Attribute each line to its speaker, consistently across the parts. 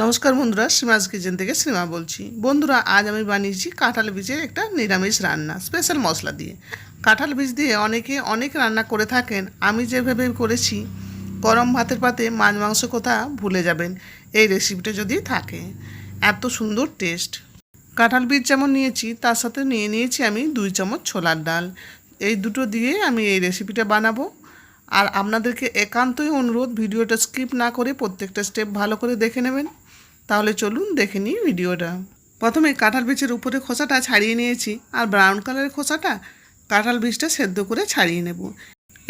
Speaker 1: নমস্কার বন্ধুরা শ্রীমাজ কিচেন থেকে শ্রীমা বলছি। বন্ধুরা, আজ আমি বানিয়েছি কাঁঠাল বীজের একটা নিরামিষ রান্না, স্পেশাল মশলা দিয়ে। কাঁঠাল বীজ দিয়ে অনেকে অনেক রান্না করে থাকেন, আমি যেভাবে করেছি, গরম ভাতের পাতে মাছ মাংস কথা ভুলে যাবেন, এই রেসিপিটা যদি থাকে। এত সুন্দর টেস্ট কাঁঠাল বীজ যেমন নিয়েছি, তার সাথে নিয়ে নিয়েছি আমি দুই চামচ ছোলার ডাল। এই দুটো দিয়ে আমি এই রেসিপিটা বানাবো। আর আপনাদেরকে একান্তই অনুরোধ, ভিডিওটা স্কিপ না করে প্রত্যেকটা স্টেপ ভালো করে দেখে নেবেন। তাহলে চলুন দেখে নিই ভিডিওটা। প্রথমে কাঁঠাল বীজের উপরে খোসাটা ছাড়িয়ে নিয়েছি আর ব্রাউন কালারের খোসাটা কাঁঠাল বীজটা সেদ্ধ করে ছাড়িয়ে নেব।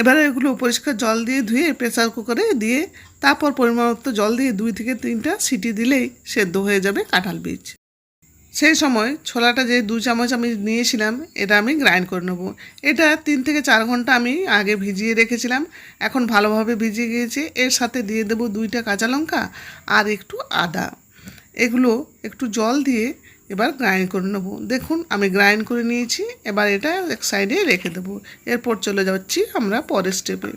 Speaker 1: এবারে এগুলো পরিষ্কার জল দিয়ে ধুয়ে প্রেসার কুকারে দিয়ে তারপর পরিমাণমতো জল দিয়ে দুই থেকে তিনটা সিটি দিলেই সেদ্ধ হয়ে যাবে কাঁঠাল বীজ। সেই সময় ছোলাটা যে দু চামচ আমি নিয়েছিলাম, এটা আমি গ্রাইন্ড করে নেব। এটা তিন থেকে চার ঘণ্টা আমি আগে ভিজিয়ে রেখেছিলাম। এখন ভালোভাবে ভিজিয়ে গিয়েছে। এর সাথে দিয়ে দেবো দুইটা কাঁচা লঙ্কা আর একটু আদা। এগুলো একটু জল দিয়ে এবার গ্রাইন্ড করে নেব। দেখুন, আমি গ্রাইন্ড করে নিয়েছি, এবার এটা এক সাইডে রেখে দেবো। এরপর চলে যাচ্ছি আমরা পরের স্টেপে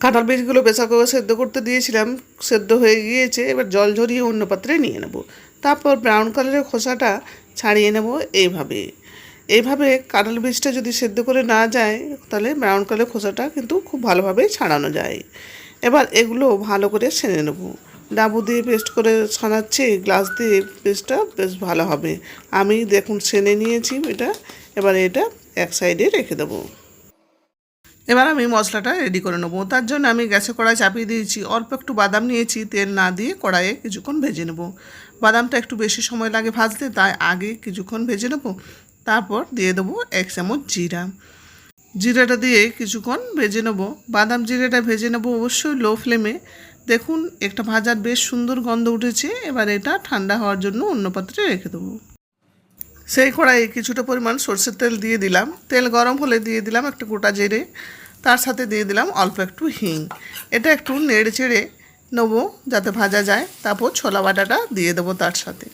Speaker 1: কাঁঠাল বীজগুলো প্রেসার কুকারে সেদ্ধ করতে দিয়েছিলাম, সেদ্ধ হয়ে গিয়েছে, এবার জল ঝরিয়ে অন্য পাত্রে নিয়ে নেব। তারপর ব্রাউন কালারের খোসাটা ছাড়িয়ে নেব এইভাবে। এইভাবে কাঁঠাল বীজটা যদি সেদ্ধ করে না যায়, তাহলে ব্রাউন কালারের খোসাটা কিন্তু খুব ভালোভাবে ছাড়ানো যায়। এবার এগুলো ভালো করে সেনে নেব। ডাবু দিয়ে পেস্ট করে ছানাচ্ছি, গ্লাস দিয়ে পেস্টটা বেশ ভালো হবে। আমি দেখুন সেনে নিয়েছি এটা, এবার এটা এক সাইডে রেখে দেবো। এবার আমি মশলাটা রেডি করে নেব। তার জন্য আমি গ্যাসে কড়াই চাপিয়ে দিয়েছি। অল্প একটু বাদাম নিয়েছি, তেল না দিয়ে কড়াইয়ে কিছুক্ষণ ভেজে নেব। বাদামটা একটু বেশি সময় লাগে ভাজতে, তাই আগে কিছুক্ষণ ভেজে নেব। তারপর দিয়ে দেবো এক চামচ জিরা। জিরাটা দিয়ে কিছুক্ষণ ভেজে নেব। বাদাম জিরাটা ভেজে নেব অবশ্যই লো ফ্লেমে। দেখুন, একটা ভাজার বেশ সুন্দর গন্ধ উঠেছে, এবার এটা ঠান্ডা হওয়ার জন্য অন্য পাত্রে রেখে দেবো। সেই কড়াইয়ে কিছুটা পরিমাণ সর্ষের তেল দিয়ে দিলাম। তেল গরম হলে দিয়ে দিলাম একটা গোটা জিরে, তার সাথে দিয়ে দিলাম অল্প একটু হিং। এটা একটু নেড়ে চেড়ে নেব যাতে ভাজা যায়। তারপর ছোলা বাটাটা দিয়ে দেবো তার সাথে।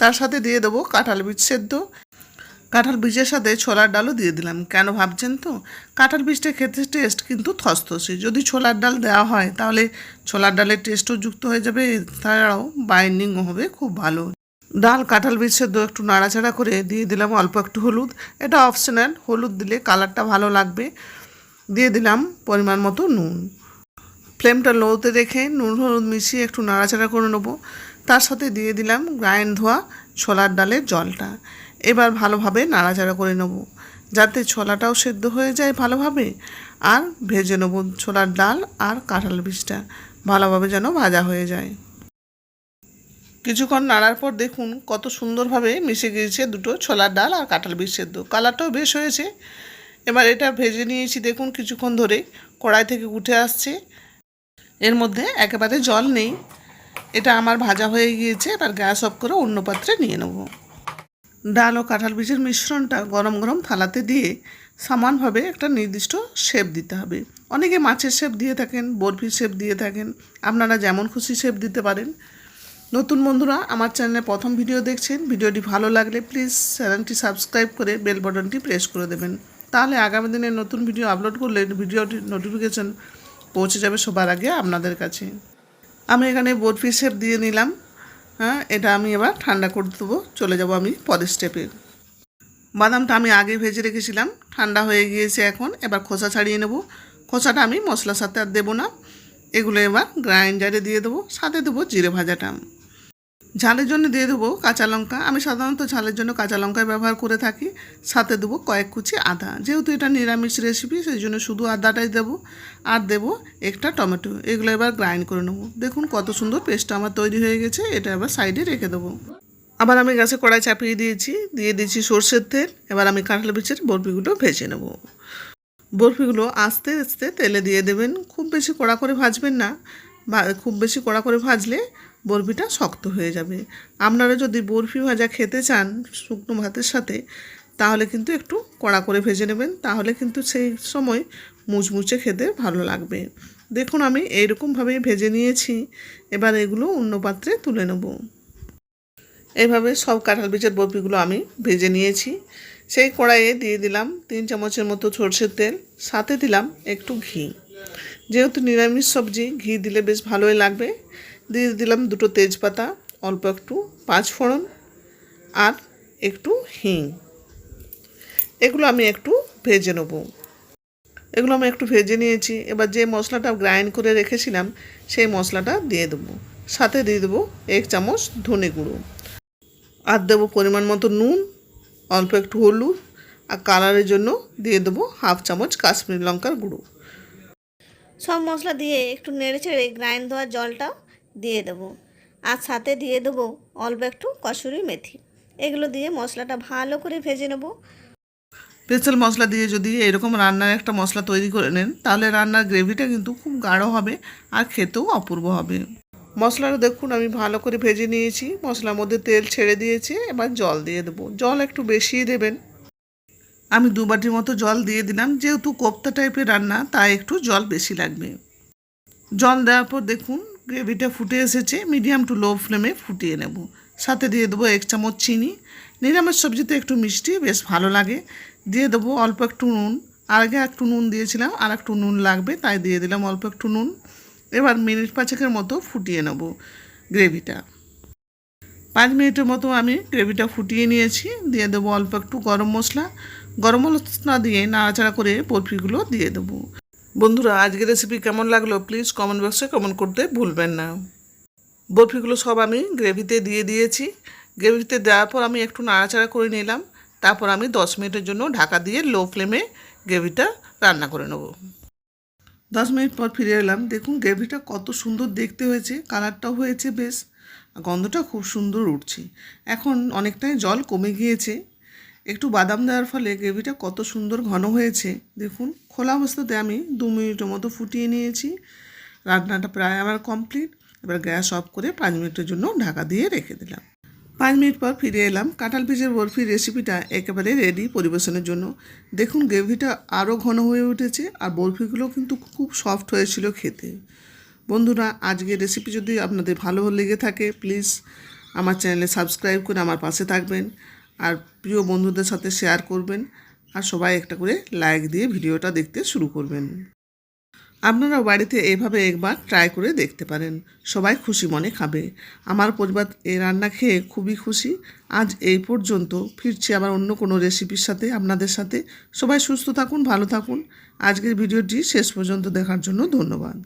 Speaker 1: তার সাথে দিয়ে দেবো কাঁঠাল সেদ্ধ। কাঁঠাল বীজের সাথে ছোলার ডালও দিয়ে দিলাম। কেন ভাবছেন তো? কাঁঠাল বীজটা খেতে টেস্ট কিন্তু থসথসে। যদি ছোলার ডাল দেওয়া হয়, তাহলে ছোলার ডালের টেস্টও যুক্ত হয়ে যাবে। তাছাড়াও বাইন্ডিংও হবে খুব ভালো। ডাল, কাঁঠাল বীজ সেদ্ধ একটু নাড়াচাড়া করে দিয়ে দিলাম অল্প একটু হলুদ। এটা অপশনাল হলুদ দিলে কালারটা ভালো লাগবে। দিয়ে দিলাম পরিমাণ মতো নুন। ফ্লেমটা লোতে রেখে নুন, হলুদ মিশিয়ে একটু নাড়াচাড়া করে নেব। তার সাথে দিয়ে দিলাম গ্রাইন্ড ধোয়া ছোলার ডালের জলটা। এবার ভালোভাবে নাড়াচাড়া করে নেব। যাতে ছোলাটাও সেদ্ধ হয়ে যায় ভালোভাবে। আর ভেজে নেব ছোলার ডাল আর কাঁঠাল বীজটা। ভালোভাবে যেন ভাজা হয়ে যায়। কিছুক্ষণ নাড়ার পর দেখুন কত সুন্দরভাবে মিশে গিয়েছে দুটো ছোলার ডাল আর কাঁঠাল বীজ সেদ্ধ। কালারটাও বেশ হয়েছে। এবার এটা ভেজে নিয়েছি দেখুন কিছুক্ষণ ধরে। কড়াই থেকে উঠে আসছে। এর মধ্যে একেবারে জল নেই। এটা আমার ভাজা হয়ে গিয়েছে। এবার গ্যাস অফ করে অন্য পাত্রে নিয়ে নেব। ডাল ও কাঁঠাল বীজের মিশ্রণটা গরম গরম থালাতে দিয়ে সমানভাবে একটা নির্দিষ্ট শেপ দিতে হবে। অনেকে মাছের শেপ দিয়ে থাকেন, বরফির শেপ দিয়ে থাকেন। আপনারা যেমন খুশি শেপ দিতে পারেন। নতুন বন্ধুরা, আমার চ্যানেলে প্রথম ভিডিও দেখছেন, ভিডিওটি ভালো লাগলে প্লিজ চ্যানেলটি সাবস্ক্রাইব করে বেল বাটনটি প্রেস করে দেবেন। তাহলে আগামী দিনে নতুন ভিডিও আপলোড করলে ভিডিওটি নোটিফিকেশন পৌঁছে যাবে সবার আগে আপনাদের কাছে। আমি এখানে বরফি শেপ দিয়ে নিলাম। হ্যাঁ এটা আমি এবার ঠান্ডা করে দেবো। চলে যাব আমি পরের স্টেপে বাদামটা আমি আগে ভেজে রেখেছিলাম, ঠান্ডা হয়ে গিয়েছে এখন। এবার খোসা ছাড়িয়ে নেব। খোসাটা আমি মশলার সাথে আর দেবো না। এগুলো এবার গ্রাইন্ডারে দিয়ে দেবো, সাথে দেবো জিরে ভাজাটা। ঝালের জন্য দিয়ে দেবো কাঁচা লঙ্কা। আমি সাধারণত ঝালের জন্য কাঁচা লঙ্কাই ব্যবহার করে থাকি। সাথে দেবো কয়েক কুচি আদা। যেহেতু এটা নিরামিষ রেসিপি সেই জন্য শুধু আদাটাই দেবো। আর দেবো একটা টমেটো। এগুলো এবার গ্রাইন্ড করে নেব। দেখুন কত সুন্দর পেস্টটা আমার তৈরি হয়ে গেছে। এটা এবার সাইডে রেখে দেবো। আবার আমি গাছে কড়াই চাপিয়ে দিয়েছি। দিয়ে দিয়েছি সর্ষের তেল। এবার আমি কাঁঠাল বিচের বরফিগুলো ভেজে নেব। বরফিগুলো আস্তে আস্তে তেলে দিয়ে দেবেন। খুব বেশি কড়া করে ভাজবেন না। খুব বেশি কড়া করে ভাজলে বরফিটা শক্ত হয়ে যাবে। আপনারা যদি বরফি ভাজা খেতে চান শুকনো ভাতের সাথে, তাহলে কিন্তু একটু কড়া করে ভেজে নেবেন। তাহলে কিন্তু সেই সময় মুচমুচে খেতে ভালো লাগবে। দেখুন, আমি এইরকমভাবেই ভেজে নিয়েছি। এবার এগুলো অন্য পাত্রে তুলে নেব। এইভাবে সব কাঁঠাল বীজের বরফিগুলো আমি ভেজে নিয়েছি। সেই কড়াইয়ে দিয়ে দিলাম তিন চামচের মতো সরষের তেল, সাথে দিলাম একটু ঘি। যেহেতু নিরামিষ সবজি, ঘি দিলে বেশ ভালোই লাগবে। দিয়ে দিলাম দুটো তেজপাতা, অল্প একটু পাঁচ ফোড়ন আর একটু হিং। এগুলো আমি একটু ভেজে নেব। এগুলো আমি একটু ভেজে নিয়েছি। এবার যে মশলাটা গ্রাইন্ড করে রেখেছিলাম, সেই মশলাটা দিয়ে দেবো। সাথে দিয়ে দেবো এক চামচ ধনে গুঁড়ো। আর দেবো পরিমাণ মতো নুন, অল্প একটু হলুদ আর কালারের জন্য দিয়ে দেবো হাফ চামচ কাশ্মীরি লঙ্কার গুঁড়ো।
Speaker 2: সব মশলা দিয়ে একটু নেড়ে চেড়ে গ্রাইন্ড দেওয়ার জলটাও দিয়ে দেবো। আর সাথে দিয়ে দেবো অল্প একটু কসুরি মেথি। এগুলো দিয়ে মশলাটা ভালো করে ভেজে নেব।
Speaker 1: স্পেশাল মশলা দিয়ে যদি এরকম রান্নার একটা মশলা তৈরি করে নেন, তাহলে রান্নার গ্রেভিটা কিন্তু খুব গাঢ় হবে আর খেতেও অপূর্ব হবে। মশলাটা দেখুন, আমি ভালো করে ভেজে নিয়েছি। মশলার মধ্যে তেল ছেড়ে দিয়েছি, এবার জল দিয়ে দেবো। জল একটু বেশিই দেবেন। আমি দু বাটির মতো জল দিয়ে দিলাম। যেহেতু কোপ্তা টাইপের রান্না, তাই একটু জল বেশি লাগবে। জল দেওয়ার পর দেখুন গ্রেভিটা ফুটে এসেছে মিডিয়াম টু লো ফ্লেমে ফুটিয়ে নেব। সাথে দিয়ে দেবো এক চামচ চিনি। নিরামিষ সবজিতে একটু মিষ্টি, বেশ ভালো লাগে। দিয়ে দেবো অল্প একটু নুন। আর আগে একটু নুন দিয়েছিলাম, আর একটু নুন লাগবে, তাই দিয়ে দিলাম অল্প একটু নুন। এবার মিনিট পাঁচেকের মতো ফুটিয়ে নেব গ্রেভিটা পাঁচ মিনিটের মতো আমি গ্রেভিটা ফুটিয়ে নিয়েছি। দিয়ে দেবো অল্প একটু গরম মশলা। গরম মশলা দিয়ে নাড়াচাড়া করে বরফিগুলো দিয়ে দেবো। বন্ধুরা, আজকের রেসিপি কেমন লাগল? প্লিজ কমেন্ট বক্সে কমেন্ট করতে ভুলবেন না। বরফিগুলো সব আমি গ্রেভিতে দিয়ে দিয়েছি। গ্রেভিতে দেওয়ার পর আমি একটু নাড়াচাড়া করে নিলাম। তারপর আমি দশ মিনিটের জন্য ঢাকা দিয়ে লো ফ্লেমে গ্রেভিটা রান্না করে নেব। দশ মিনিট পর ফিরে এলাম। দেখুন গ্রেভিটা কত সুন্দর দেখতে হয়েছে কালারটাও হয়েছে বেশ গন্ধটা খুব সুন্দর উঠছে। এখন অনেকটাই জল কমে গিয়েছে। একটু বাদাম দেওয়ার ফলে গ্রেভিটা কত সুন্দর ঘন হয়েছে। দেখুন, খোলা অবস্থাতে আমি দু মিনিটের মতো ফুটিয়ে নিয়েছি। রান্নাটা প্রায় আমার কমপ্লিট। এবার গ্যাস অফ করে পাঁচ মিনিটের জন্য ঢাকা দিয়ে রেখে দিলাম। পাঁচ মিনিট পর ফিরে এলাম। কাঁঠাল পিচের বরফির রেসিপিটা একেবারে রেডি পরিবেশনের জন্য। দেখুন, গ্রেভিটা আরও ঘন হয়ে উঠেছে আর বরফিগুলো কিন্তু খুব সফট হয়েছিল খেতে। বন্ধুরা, আজকের রেসিপি যদি আপনাদের ভালো লেগে থাকে প্লিজ আমার চ্যানেলে সাবস্ক্রাইব করে আমার পাশে থাকবেন। আর প্রিয় বন্ধুদের সাথে শেয়ার করবেন আর সবাই একটা করে লাইক দিয়ে ভিডিওটা দেখতে শুরু করবেন। আপনারাও বাড়িতে এইভাবে একবার ট্রাই করে দেখতে পারেন। সবাই খুশি মনে খাবে। আমার পরিবার এই রান্না খেয়ে খুবই খুশি। আজ এই পর্যন্ত। ফিরছি আবার অন্য কোনো রেসিপির সাথে আপনাদের সাথে। সবাই সুস্থ থাকুন, ভালো থাকুন। আজকের ভিডিওটি শেষ পর্যন্ত দেখার জন্য ধন্যবাদ।